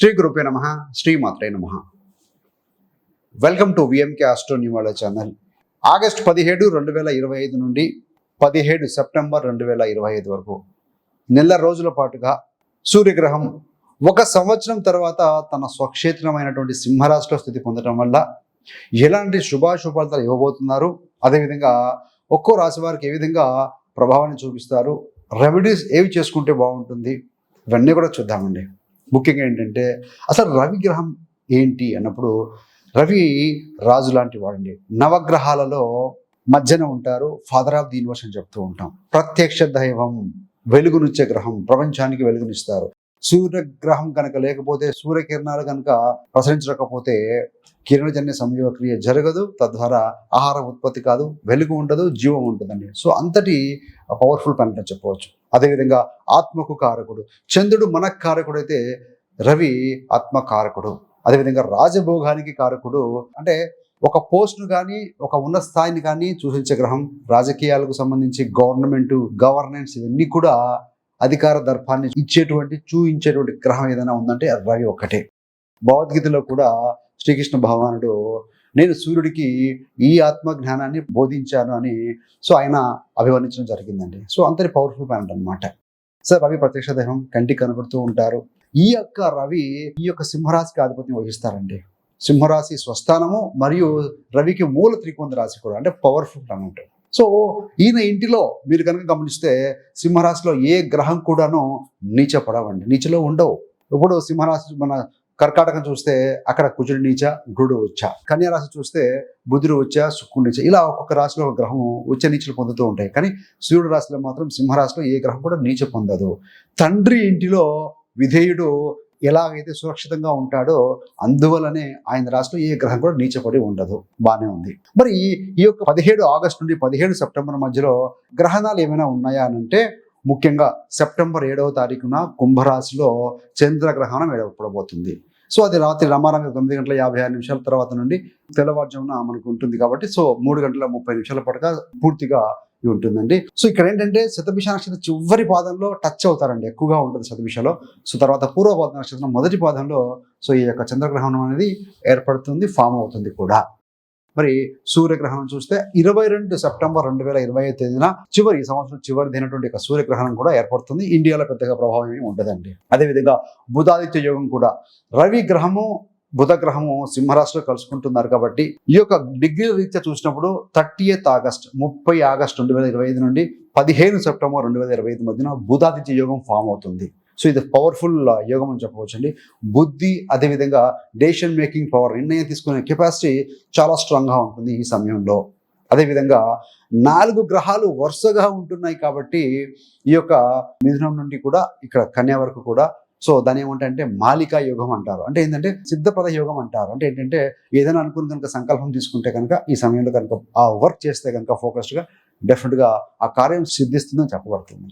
శ్రీ గురుపే నమ శ్రీ మాత్రే నమ. Welcome to VMK astro channel. August పదిహేడు రెండు వేల ఇరవై ఐదు నుండి పదిహేడు సెప్టెంబర్ రెండు వేల ఇరవై ఐదు వరకు. నెల రోజుల పాటుగా సూర్యగ్రహం ఒక సంవత్సరం తర్వాత తన స్వక్షేత్రమైనటువంటి సింహరాశిలో స్థితి పొందడం వల్ల ఎలాంటి శుభాశుభాలతలు ఇవ్వబోతున్నారు? అదేవిధంగా ఒక్కో రాశి వారికి ఏ విధంగా ప్రభావాన్ని చూపిస్తారు? రెమెడీస్ ఏవి చేసుకుంటే బాగుంటుంది? ఇవన్నీ కూడా చూద్దామండి. ముఖ్యంగా ఏంటంటే అసలు రవి గ్రహం ఏంటి అన్నప్పుడు రవి రాజు లాంటి వాడండి. నవగ్రహాలలో మధ్యన ఉంటారు ఫాదర్ ఆఫ్ ది యూనివర్స్ అని చెప్తూ ఉంటాం. ప్రత్యక్ష దైవం వెలుగునిచ్చే గ్రహం ప్రపంచానికి వెలుగునిస్తారు. సూర్యగ్రహం కనుక లేకపోతే సూర్యకిరణాలు కనుక ప్రసరించకపోతే కిరణజన్య సంయోగక్రియ జరగదు తద్వారా ఆహార ఉత్పత్తి కాదు వెలుగు ఉండదు జీవం ఉంటుందండి. సో అంతటి పవర్ఫుల్ ప్లానెట్ అని చెప్పవచ్చు. అదేవిధంగా ఆత్మకు కారకుడు. చంద్రుడు మనకు కారకుడు అయితే రవి ఆత్మ కారకుడు. అదేవిధంగా రాజభోగానికి కారకుడు. అంటే ఒక పోస్ట్ను కానీ ఒక ఉన్న స్థాయిని కానీ సూచించే గ్రహం రాజకీయాలకు సంబంధించి గవర్నమెంట్ గవర్నెన్స్ ఇవన్నీ కూడా అధికార దర్పాన్ని ఇచ్చేటువంటి చూయించేటువంటి గ్రహం ఏదైనా ఉందంటే అది రవి ఒక్కటే. భగవద్గీతలో కూడా శ్రీకృష్ణ భగవానుడు నేను సూర్యుడికి ఈ ఆత్మ జ్ఞానాన్ని బోధించాను అని సో ఆయన అభివర్ణించడం జరిగిందండి. సో అంతటి పవర్ఫుల్ ప్లానెట్ అనమాట సార్ రవి ప్రత్యక్ష దేహం కంటికి కనబడుతూ ఉంటారు. ఈ యొక్క రవి ఈ యొక్క సింహరాశికి ఆధిపత్యం వహిస్తారండి. సింహరాశి స్వస్థానము మరియు రవికి మూల త్రికోణ రాశి కూడా అంటే పవర్ఫుల్ ప్లానెట్ సో ఈయన ఇంటిలో మీరు కనుక గమనిస్తే సింహరాశిలో ఏ గ్రహం కూడాను నీచ పడవండి నీచలో ఉండవు. ఇప్పుడు సింహరాశి మన కర్కాటకం చూస్తే అక్కడ కుజుడు నీచ గురుడు వచ్చా కన్యా రాశి చూస్తే బుధుడు వచ్చా శుక్రుడు నీచ. ఇలా ఒక్కొక్క రాశిలో ఒక గ్రహం ఉచ్చ నీచలు పొందుతూ ఉంటాయి. కానీ సూర్యుడు రాశిలో మాత్రం సింహరాశిలో ఏ గ్రహం కూడా నీచ పొందదు. తండ్రి ఇంటిలో విధేయుడు ఎలాగైతే సురక్షితంగా ఉంటాడో అందువలనే ఆయన రాశిలో ఏ గ్రహం కూడా నీచపడి ఉండదు. బాగానే ఉంది. మరి ఈ ఈ యొక్క పదిహేడు ఆగస్టు నుండి పదిహేడు సెప్టెంబర్ మధ్యలో గ్రహణాలు ఏమైనా ఉన్నాయా అంటే ముఖ్యంగా సెప్టెంబర్ ఏడవ తారీఖున కుంభరాశిలో చంద్రగ్రహణం ఏడవపడబోతుంది సో అది రాత్రి రమారామి తొమ్మిది గంటల యాభై ఆరు నిమిషాల తర్వాత నుండి తెల్లవారుజామున మనకు ఉంటుంది కాబట్టి సో మూడు గంటల ముప్పై నిమిషాల పాటుగా పూర్తిగా ఉంటుందండి. సో ఇక్కడ ఏంటంటే శతభిష నక్షత్రం చివరి పాదంలో టచ్ అవుతారండి ఎక్కువగా ఉంటుంది శతభిషలో. సో తర్వాత పూర్వపాద నక్షత్రం మొదటి పాదంలో సో ఈ యొక్క చంద్రగ్రహణం అనేది ఏర్పడుతుంది ఫామ్ అవుతుంది కూడా. మరి సూర్యగ్రహణం చూస్తే ఇరవై రెండు సెప్టెంబర్ రెండు వేల ఇరవై ఐదు తేదీన చివరి ఈ సంవత్సరం చివరి దినటువంటి యొక్క సూర్యగ్రహణం కూడా ఏర్పడుతుంది. ఇండియాలో పెద్దగా ప్రభావం ఏమి ఉండదండి. అదేవిధంగా బుధాదిత్య యోగం కూడా రవి గ్రహము బుధ గ్రహము సింహరాశిలో కలుసుకుంటున్నారు కాబట్టి ఈ యొక్క డిగ్రీ రీత్యా చూసినప్పుడు థర్టీ ఎయిత్ ఆగస్ట్ ముప్పై ఆగస్ట్ రెండు వేల ఇరవై ఐదు నుండి పదిహేను సెప్టెంబర్ రెండు వేల ఇరవై ఐదు మధ్యన బుధాదిత్య యోగం ఫామ్ అవుతుంది. సో ఇది పవర్ఫుల్ యోగం అని చెప్పవచ్చు అండి బుద్ధి అదేవిధంగా డెసిషన్ మేకింగ్ పవర్ నిర్ణయం తీసుకునే కెపాసిటీ చాలా స్ట్రాంగ్గా ఉంటుంది ఈ సమయంలో. అదేవిధంగా నాలుగు గ్రహాలు వరుసగా ఉంటున్నాయి కాబట్టి ఈ యొక్క మిథునం నుండి కూడా ఇక్కడ కన్యా వరకు కూడా సో దాని ఏమంటే మాలికా యోగం అంటారు. అంటే ఏంటంటే సిద్ధపద యోగం అంటారు. అంటే ఏంటంటే ఏదైనా అనుకుని కనుక సంకల్పం తీసుకుంటే కనుక ఈ సమయంలో కనుక ఆ వర్క్ చేస్తే కనుక ఫోకస్డ్గా డెఫినెట్గా ఆ కార్యం సిద్ధిస్తుందని చెప్పబడుతుంది.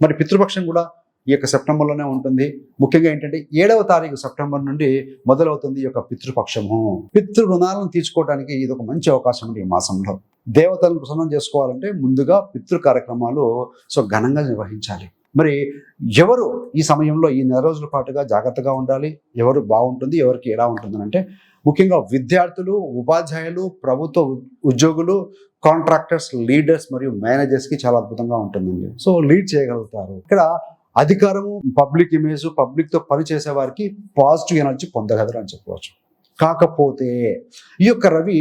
మరి పితృపక్షం కూడా ఈ యొక్క సెప్టెంబర్లోనే ఉంటుంది. ముఖ్యంగా ఏంటంటే ఏడవ తారీఖు సెప్టెంబర్ నుండి మొదలవుతుంది ఈ యొక్క పితృపక్షము. పితృ రుణాలను తీర్చుకోవడానికి ఇది ఒక మంచి అవకాశం ఉంది ఈ మాసంలో. దేవతలను ప్రసన్నం చేసుకోవాలంటే ముందుగా పితృ కార్యక్రమాలు సో ఘనంగా నిర్వహించాలి. మరి ఎవరు ఈ సమయంలో ఈ నెల రోజుల పాటుగా జాగ్రత్తగా ఉండాలి? ఎవరు బాగుంటుంది? ఎవరికి ఎలా ఉంటుంది అంటే ముఖ్యంగా విద్యార్థులు ఉపాధ్యాయులు ప్రభుత్వ ఉద్యోగులు కాంట్రాక్టర్స్ లీడర్స్ మరియు మేనేజర్స్కి చాలా అద్భుతంగా ఉంటుందండి. సో లీడ్ చేయగలుగుతారు. ఇక్కడ అధికారము పబ్లిక్ ఇమేజ్ పబ్లిక్తో పనిచేసే వారికి పాజిటివ్ ఎనర్జీ పొందగలరు అని చెప్పవచ్చు. కాకపోతే ఈ యొక్క రవి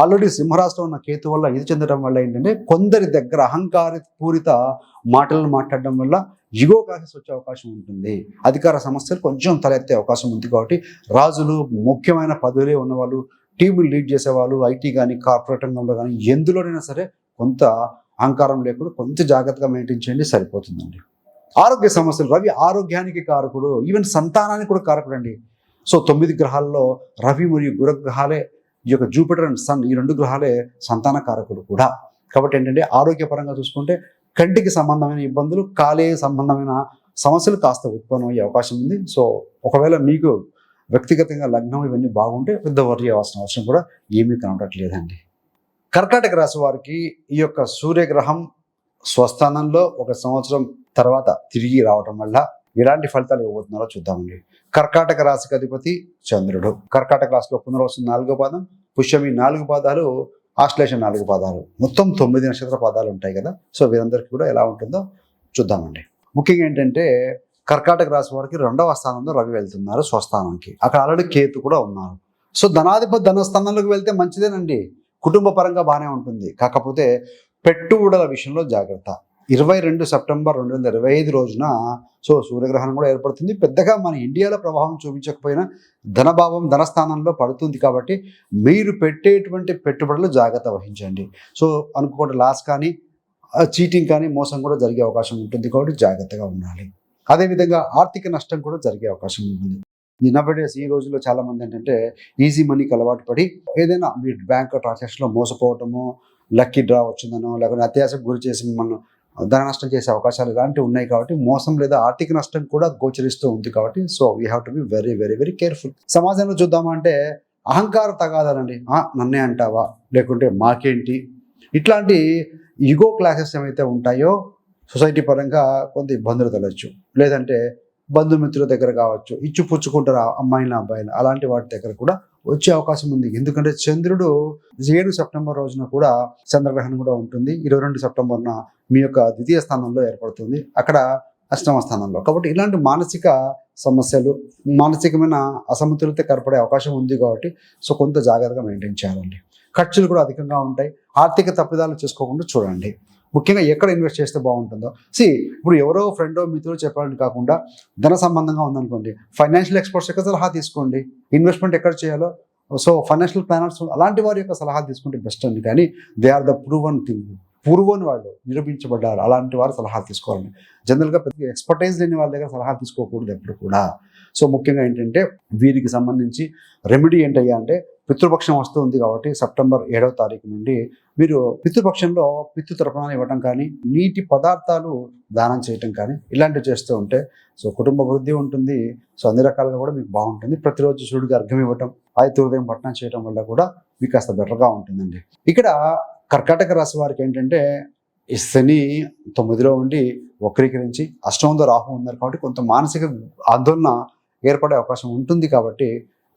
ఆల్రెడీ సింహరాశిలో ఉన్న కేతు వల్ల ఇది చెందడం వల్ల ఏంటంటే కొందరి దగ్గర అహంకార పూరిత మాటలను మాట్లాడడం వల్ల ఇగో క్లాసెస్ వచ్చే అవకాశం ఉంటుంది. అధికార సమస్యలు కొంచెం తలెత్తే అవకాశం ఉంది కాబట్టి రాజులు ముఖ్యమైన పదవులే ఉన్నవాళ్ళు టీములు లీడ్ చేసేవాళ్ళు ఐటీ కానీ కార్పొరేట్ రంగంలో కానీ ఎందులోనైనా సరే కొంత అహంకారం లేకుండా కొంత జాగ్రత్తగా మెయింటైన్ చేయండి సరిపోతుందండి. ఆరోగ్య సమస్యలు. రవి ఆరోగ్యానికి కారకుడు. ఈవెన్ సంతానానికి కూడా కారకుడు అండి సో తొమ్మిది గ్రహాల్లో రవి మరియు గురగ్రహాలే ఈ యొక్క జూపిటర్ అండ్ సన్ ఈ రెండు గ్రహాలే సంతాన కారకుడు కూడా. కాబట్టి ఏంటంటే ఆరోగ్యపరంగా చూసుకుంటే కంటికి సంబంధమైన ఇబ్బందులు కాలే సంబంధమైన సమస్యలు కాస్త ఉత్పన్నమయ్యే అవకాశం ఉంది. సో ఒకవేళ మీకు వ్యక్తిగతంగా లగ్నం ఇవన్నీ బాగుంటే పెద్ద వర్రీ అవ్వాల్సిన అవసరం కూడా ఏమీ కనబడట్లేదండి. కర్కాటక రాశి వారికి ఈ యొక్క సూర్యగ్రహం స్వస్థానంలో ఒక సంవత్సరం తర్వాత తిరిగి రావటం వల్ల ఎలాంటి ఫలితాలు ఇవ్వబోతున్నారో చూద్దామండి. కర్కాటక రాశికి అధిపతి చంద్రుడు. కర్కాటక రాశిలో పునర్వసం నాలుగో పాదం పుష్యమి నాలుగు పాదాలు ఆశ్లేష నాలుగు పాదాలు. మొత్తం తొమ్మిది నక్షత్ర పాదాలు ఉంటాయి కదా. సో వీరందరికీ కూడా ఎలా ఉంటుందో చూద్దామండి. ముఖ్యంగా ఏంటంటే కర్కాటక రాశి వారికి రెండవ స్థానంలో రవి వెళ్తున్నారు స్వస్థానానికి. అక్కడ ఆల్రెడీ కేతు కూడా ఉన్నారు. సో ధనాధిపతి ధనస్థానంలోకి వెళ్తే మంచిదేనండి. కుటుంబ పరంగా బాగానే ఉంటుంది. కాకపోతే పెట్టుబడుల విషయంలో జాగ్రత్త. ఇరవై రెండు సెప్టెంబర్ రెండు వేల ఇరవై ఐదు రోజున సో సూర్యగ్రహణం కూడా ఏర్పడుతుంది. పెద్దగా మన ఇండియాలో ప్రభావం చూపించకపోయినా ధనభావం ధనస్థానంలో పడుతుంది కాబట్టి మీరు పెట్టేటువంటి పెట్టుబడులు జాగ్రత్త వహించండి. సో అనుకోకుండా లాస్ కానీ చీటింగ్ కానీ మోసం కూడా జరిగే అవకాశం ఉంటుంది కాబట్టి జాగ్రత్తగా ఉండాలి. అదేవిధంగా ఆర్థిక నష్టం కూడా జరిగే అవకాశం ఉంటుంది. ఈ ఈ రోజుల్లో చాలామంది ఏంటంటే ఈజీ మనీకి అలవాటు పడి ఏదైనా మీ బ్యాంక్ ట్రాన్సాక్షన్లో మోసపోవటము లక్కీ డ్రా వచ్చిందనో లేకుంటే అత్యాశకు గురి చేసి మిమ్మల్ని ధన నష్టం చేసే అవకాశాలు ఇలాంటివి ఉన్నాయి కాబట్టి మోసం లేదా ఆర్థిక నష్టం కూడా గోచరిస్తూ ఉంది కాబట్టి so we have to be very very very careful సమాజంలో చూద్దామంటే అహంకార తగాదాలండి. నన్నే అంటావా? లేకుంటే మాకేంటి? ఇట్లాంటి ఈగో క్లాసెస్ ఏమైతే ఉంటాయో సొసైటీ పరంగా కొంత ఇబ్బందులు తలొచ్చు. లేదంటే బంధుమిత్రుల దగ్గర కావచ్చు ఇచ్చు పుచ్చుకుంటారు ఆ అమ్మాయిల అబ్బాయిలు అలాంటి వాటి దగ్గర కూడా వచ్చే అవకాశం ఉంది. ఎందుకంటే చంద్రుడు ఏడు సెప్టెంబర్ రోజున కూడా చంద్రగ్రహణం కూడా ఉంటుంది. ఇరవై రెండు సెప్టెంబర్న మీ యొక్క ద్వితీయ స్థానంలో ఏర్పడుతుంది. అక్కడ అష్టమ స్థానంలో. కాబట్టి ఇలాంటి మానసిక సమస్యలు మానసికమైన అసమతులత ఏర్పడే అవకాశం ఉంది కాబట్టి సో కొంత జాగ్రత్తగా మెయింటైన్ చేయాలండి. ఖర్చులు కూడా అధికంగా ఉంటాయి. ఆర్థిక తప్పిదాలు చేసుకోకుండా చూడండి. ముఖ్యంగా ఎక్కడ ఇన్వెస్ట్ చేస్తే బాగుంటుందో. సి ఇప్పుడు ఎవరో ఫ్రెండో మిత్రులు చెప్పాలని కాకుండా ధన సంబంధంగా ఉందనుకోండి ఫైనాన్షియల్ ఎక్స్పర్ట్స్ యొక్క సలహా తీసుకోండి. ఇన్వెస్ట్మెంట్ ఎక్కడ చేయాలో? సో ఫైనాన్షియల్ ప్లానర్స్ అలాంటి వారి యొక్క సలహా తీసుకుంటే బెస్ట్ అండి. కానీ they are the proven thing పూర్వని వాళ్ళు నిరూపించబడ్డారు. అలాంటి వారు సలహా తీసుకోవాలండి. జనరల్గా పెద్ద ఎక్స్పర్టైజ్ లేని వాళ్ళ దగ్గర సలహా తీసుకోకూడదు ఎప్పుడు కూడా. సో ముఖ్యంగా ఏంటంటే వీరికి సంబంధించి రెమెడీ ఏంటయ్యా అంటే పితృపక్షం వస్తుంది కాబట్టి సెప్టెంబర్ ఏడవ తారీఖు నుండి మీరు పితృపక్షంలో పితృ తరపున ఇవ్వటం కానీ నీటి పదార్థాలు దానం చేయటం కానీ ఇలాంటివి చేస్తూ ఉంటే సో కుటుంబ వృద్ధి ఉంటుంది. సో అన్ని రకాలుగా కూడా మీకు బాగుంటుంది. ప్రతిరోజు సూర్యుడికి అర్ఘం ఇవ్వటం ఆదిత్య ఉదయం పట్టణం చేయడం వల్ల కూడా మీకు కాస్త బెటర్గా ఉంటుందండి. ఇక్కడ కర్కాటక రాశి వారికి ఏంటంటే ఈ శని తొమ్మిదిలో ఉండి వక్రీకరించి అష్టమంలో రాహు ఉన్నారు కాబట్టి కొంత మానసిక ఆందోళన ఏర్పడే అవకాశం ఉంటుంది కాబట్టి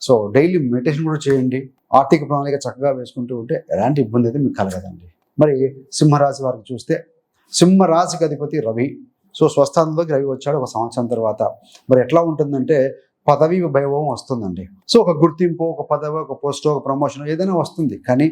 సో డైలీ మెడిటేషన్ కూడా చేయండి. ఆర్థిక ప్రణాళిక చక్కగా వేసుకుంటూ ఉంటే ఎలాంటి ఇబ్బంది అయితే మీకు కలగదండి. మరి సింహరాశి వారికి చూస్తే సింహరాశికి అధిపతి రవి. సో స్వస్థానంలోకి రవి వచ్చాడు ఒక సంవత్సరం తర్వాత. మరి ఎట్లా ఉంటుందంటే పదవి వైభవం వస్తుందండి. సో ఒక గుర్తింపు ఒక పదవి ఒక పోస్ట్ ఒక ప్రమోషన్ ఏదైనా వస్తుంది. కానీ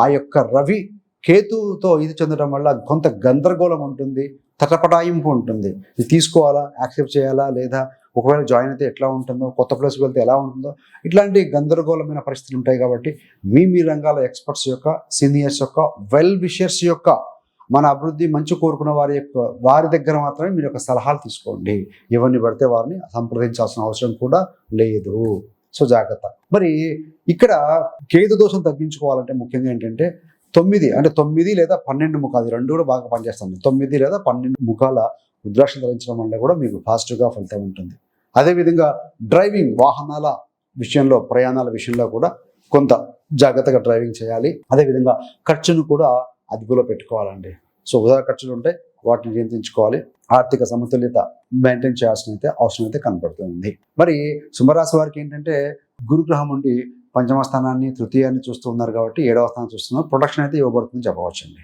ఆ యొక్క రవి కేతువుతో ఇది చెందడం వల్ల కొంత గందరగోళం ఉంటుంది తటపటాయింపు ఉంటుంది. ఇది తీసుకోవాలా యాక్సెప్ట్ చేయాలా లేదా ఒకవేళ జాయిన్ అయితే ఎట్లా ఉంటుందో కొత్త ప్లేస్కి వెళ్తే ఎలా ఉంటుందో ఇట్లాంటి గందరగోళమైన పరిస్థితులు ఉంటాయి కాబట్టి మీ మీ రంగాల ఎక్స్పర్ట్స్ యొక్క సీనియర్స్ యొక్క వెల్ విషర్స్ యొక్క మన అభివృద్ధి మంచి కోరుకున్న వారి యొక్క వారి దగ్గర మాత్రమే మీరు యొక్క సలహాలు తీసుకోండి. ఎవరిని పడితే వారిని సంప్రదించాల్సిన అవసరం కూడా లేదు. సో జాగ్రత్త మరి ఇక్కడ కేతు దోషం తగ్గించుకోవాలంటే ముఖ్యంగా ఏంటంటే తొమ్మిది అంటే తొమ్మిది లేదా పన్నెండు ముఖాలు రెండు కూడా బాగా పనిచేస్తుంది తొమ్మిది లేదా పన్నెండు ముఖాల రుద్రాక్ష ధరించడం వల్ల కూడా మీకు పాజిటివ్గా ఫలితం ఉంటుంది. అదేవిధంగా డ్రైవింగ్ వాహనాల విషయంలో ప్రయాణాల విషయంలో కూడా కొంత జాగ్రత్తగా డ్రైవింగ్ చేయాలి. అదేవిధంగా ఖర్చును కూడా అదుపులో పెట్టుకోవాలండి. సో ఉదాహరణ ఖర్చులు ఉంటే వాటిని నియంత్రించుకోవాలి. ఆర్థిక సమతుల్యత మెయింటైన్ చేయాల్సిన అయితే అవసరం అయితే కనపడుతుంది. మరి సింహరాశి వారికి ఏంటంటే గురుగ్రహం ఉండి పంచమ స్థానాన్ని తృతీయాన్ని చూస్తూ ఉన్నారు కాబట్టి ఏడవ స్థానం చూస్తున్నారు. ప్రొటెక్షన్ అయితే ఇవ్వబడుతుంది చెప్పవచ్చండి.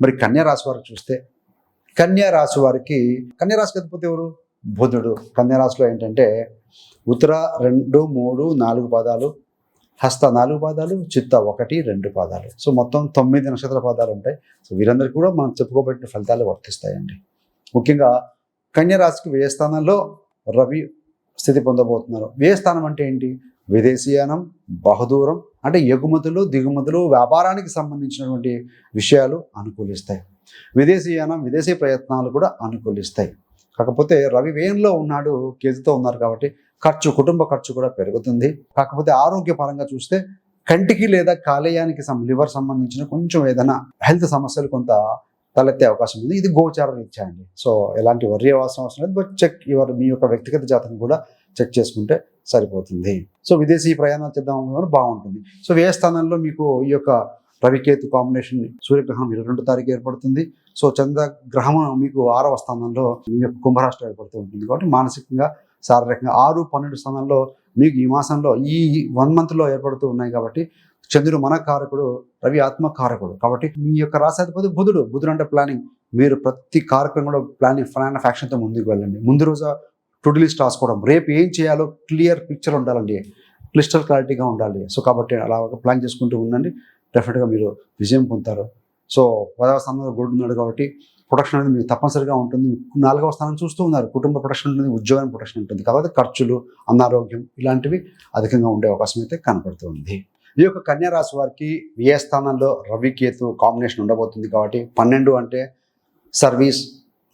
మరి కన్యా రాశి వారికి చూస్తే కన్యా రాశి వారికి కన్యా రాశికి అధిపతి ఎవరు? బుధుడు. కన్యా రాశిలో ఏంటంటే ఉత్తర రెండు మూడు నాలుగు పాదాలు హస్త నాలుగు పాదాలు చిత్త ఒకటి రెండు పాదాలు. సో మొత్తం తొమ్మిది నక్షత్ర పాదాలు ఉంటాయి. సో వీరందరికీ కూడా మనం చెప్పుకోబెట్టిన ఫలితాలు వర్తిస్తాయండి. ముఖ్యంగా కన్యరాశికి వ్యయ స్థానంలో రవి స్థితి పొందబోతున్నారు. వ్యయ స్థానం అంటే ఏంటి? విదేశీయానం బహుదూరం అంటే ఎగుమతులు దిగుమతులు వ్యాపారానికి సంబంధించినటువంటి విషయాలు అనుకూలిస్తాయి. విదేశీయానం విదేశీ ప్రయత్నాలు కూడా అనుకూలిస్తాయి. కాకపోతే రవి వ్యయంలో ఉన్నాడు కేజీతో ఉన్నారు కాబట్టి ఖర్చు కుటుంబ ఖర్చు కూడా పెరుగుతుంది. కాకపోతే ఆరోగ్యపరంగా చూస్తే కంటికి లేదా కాలేయానికి లివర్ సంబంధించిన కొంచెం ఏదైనా హెల్త్ సమస్యలు కొంత తలెత్తే అవకాశం ఉంది. ఇది గోచార రీత్యా అండి. సో ఎలాంటి వర్రీ అవ్వాల్సిన అవసరం లేదు. బట్ చెక్ యువర్ మీ యొక్క వ్యక్తిగత జాతకం కూడా చెక్ చేసుకుంటే సరిపోతుంది. సో విదేశీ ప్రయాణాలు చేద్దాం బాగుంటుంది. సో వ్యయ స్థానంలో మీకు ఈ యొక్క రవికేతు కాంబినేషన్ సూర్యగ్రహణం ఇరవై రెండు తారీఖు ఏర్పడుతుంది. సో చంద్రగ్రహం మీకు ఆరవ స్థానంలో మీ యొక్క కుంభరాష్ట్రం ఏర్పడుతూ ఉంటుంది. కాబట్టి మానసికంగా శారీరకంగా ఆరు పన్నెండు స్థానంలో మీకు ఈ మాసంలో ఈ వన్ మంత్లో ఏర్పడుతూ ఉన్నాయి కాబట్టి చంద్రుడు మన కారకుడు రవి ఆత్మ కారకుడు. కాబట్టి మీ యొక్క రాశాధిపతి బుధుడు. బుధుడు అంటే ప్లానింగ్. మీరు ప్రతి కార్యక్రమం కూడా ప్లానింగ్ ప్లాన్ ఆఫ్ యాక్షన్తో ముందుకు వెళ్ళండి. ముందు రోజు టుడి లిస్ట్ రాసుకోవడం. రేపు ఏం చేయాలో క్లియర్ పిక్చర్ ఉండాలండి. క్లిస్టల్ క్లారిటీగా ఉండాలి. సో కాబట్టి అలా ప్లాన్ చేసుకుంటూ ఉండండి. డెఫినెట్గా మీరు విజయం పొందుతారు. సో పదవ స్థానంలో గురుడు ఉన్నాడు కాబట్టి ప్రొటెక్షన్ అనేది మీకు తప్పనిసరిగా ఉంటుంది. నాలుగవ స్థానం చూస్తూ ఉన్నారు. కుటుంబ ప్రొటెక్షన్ ఉంటుంది ఉద్యోగం ప్రొటెక్షన్ ఉంటుంది. కాబట్టి ఖర్చులు అనారోగ్యం ఇలాంటివి అధికంగా ఉండే అవకాశం అయితే కనపడుతుంది ఈ యొక్క కన్యా రాశి వారికి ఏ స్థానంలో రవి కేతు కాంబినేషన్ ఉండబోతుంది కాబట్టి పన్నెండు అంటే సర్వీస్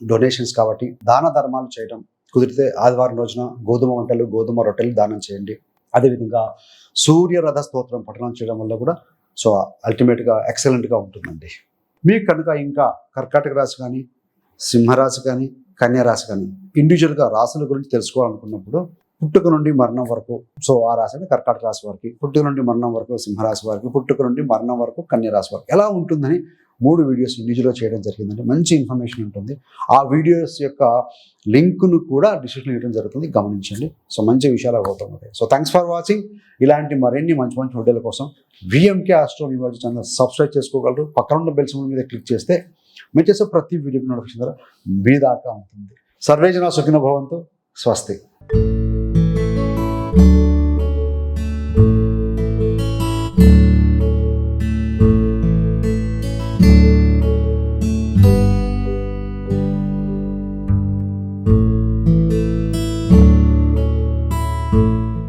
డొనేషన్స్ కాబట్టి దాన ధర్మాలు చేయడం కుదిరితే ఆదివారం రోజున గోధుమ వంటలు గోధుమ రొట్టెలు దానం చేయండి. అదేవిధంగా సూర్యరథ స్తోత్రం పఠనం చేయడం వల్ల కూడా సో అల్టిమేట్గా ఎక్సలెంట్గా ఉంటుందండి. మీకు కనుక ఇంకా కర్కాటక రాశి కానీ సింహరాశి కానీ కన్యా రాశి కానీ ఇండివిజువల్గా రాశుల గురించి తెలుసుకోవాలనుకున్నప్పుడు పుట్టుక నుండి మరణం వరకు సో ఆ రాశి అంటే కర్కాటక రాశి వారికి పుట్టుక నుండి మరణం వరకు సింహరాశి వారికి పుట్టుక నుండి మరణం వరకు కన్యరాశి వరకు వారికి ఎలా ఉంటుందని మూడు వీడియోస్ ఇండివిజువల్గా చేయడం జరిగిందండి మంచి ఇన్ఫర్మేషన్ ఉంటుంది. ఆ వీడియోస్ యొక్క లింక్ను కూడా డిస్క్రిప్షన్ ఇవ్వడం జరుగుతుంది. గమనించండి. సో మంచి విషయాలు అవుతుంది సో థ్యాంక్స్ ఫర్ వాచింగ్ ఇలాంటి మరిన్ని మంచి మంచి హోటల్ కోసం VMK astro news channel subscribe చేసుకోగలరు. పక్కన ఉన్న బెల్ సింబల్ మీద క్లిక్ చేస్తే మీరు చేసే ప్రతి వీడియోకి నోటిఫికేషన్ ద్వారా మీ దాకా ఉంటుంది. సర్వేజన సుఖిన భవంతో. స్వస్తి.